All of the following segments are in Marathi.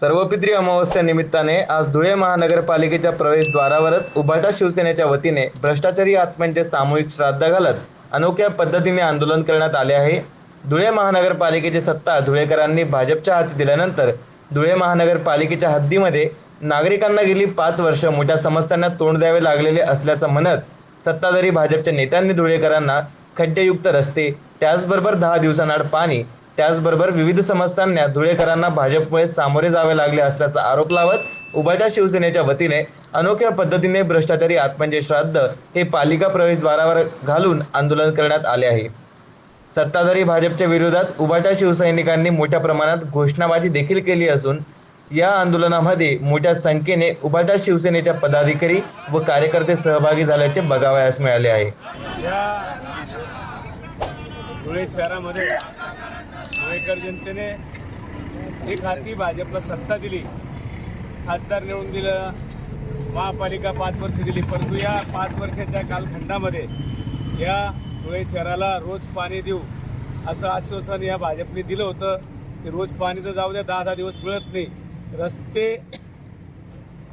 सर्वपित्री अमावस्या निमित्ताने आज धुळे महानगरपालिकेच्या प्रवेशद्वारावरच उभाटा शिवसेनेच्या वतीने भ्रष्टाचारी आत्म्यांचे सामूहिक श्राद्ध घालत अनोख्या पद्धतीने आंदोलन करण्यात आले आहे. धुळे महानगरपालिकेची सत्ता धुळेकरांनी भाजपच्या हाती दिल्यानंतर धुळे महानगरपालिकेच्या हद्दीमध्ये नागरिकांना गेली पाच वर्ष मोठ्या समस्यांना तोंड द्यावे लागलेले असल्याचं म्हणत सत्ताधारी भाजपच्या नेत्यांनी धुळेकरांना खड्डेयुक्त रस्ते त्याचबरोबर दहा दिवसांआड पाणी त्याचबरोबर विविध समस्यांना धुळेकरांना भाजपमुळे सामोरे जावे लागले असल्याचा आरोप लावत उभाटा शिवसेनेच्या वतीने अनोख्या पद्धतीने भ्रष्टाचारी आत्मजे म्हणजे श्राद्ध हे पालिका प्रवेशद्वारावर घालून आंदोलन करण्यात आले आहे. सत्ताधारी भाजपच्या विरोधात उभाटा शिवसैनिकांनी मोठ्या प्रमाणात घोषणाबाजी देखील केली असून या आंदोलनामध्ये मोठ्या संख्येने उभाटा शिवसेनेच्या पदाधिकारी व कार्यकर्ते सहभागी झाल्याचे बघावयास मिळाले आहे. या धुळे शहरामध्ये धुळेकर जनतेने एक हाती भाजपला सत्ता दिली. खासदार निवडून दिलं महापालिका पाच वर्ष दिली. परंतु या पाच वर्षाच्या कालखंडामध्ये या धुळे शहराला रोज पाणी देऊ असं आश्वासन या भाजपने दिलं होतं. की रोज पाणी तर जाऊ द्या दहा दहा दिवस मिळत नाही. रस्ते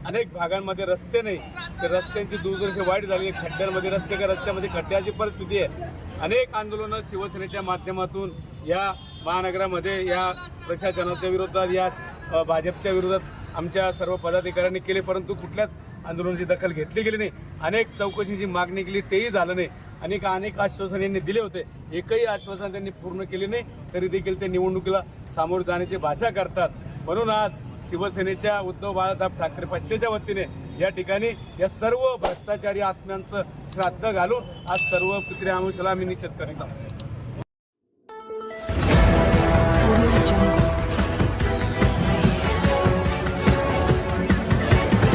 अनेक भागांमध्ये रस्ते नाही. तर रस्त्यांची दुर्दर्शी वाईट झाली खड्ड्यांमध्ये रस्ते का रस्त्यामध्ये खड्ड्याची परिस्थिती आहे. अनेक आंदोलनं शिवसेनेच्या माध्यमातून या महानगरामध्ये या प्रशासनाच्या विरोधात या भाजपच्या विरोधात आमच्या सर्व पदाधिकाऱ्यांनी केले परंतु कुठल्याच आंदोलनाची दखल घेतली गेली नाही. अनेक चौकशीची मागणी केली तेही झालं नाही. अनेक अनेक आश्वासन यांनी दिले होते. एकही आश्वासन त्यांनी पूर्ण केले नाही तरी देखील ते निवडणुकीला सामोरे जाण्याची भाषा करतात. म्हणून आज शिवसेनेच्या उद्धव बाळासाहेब ठाकरे पक्षाच्या वतीने या ठिकाणी या सर्व भ्रष्टाचारी आत्म्यांचं श्राद्ध घालून आज सर्व पित्रे आमुषाला आम्ही निश्चित करीत आहोत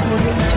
Audio Jungle.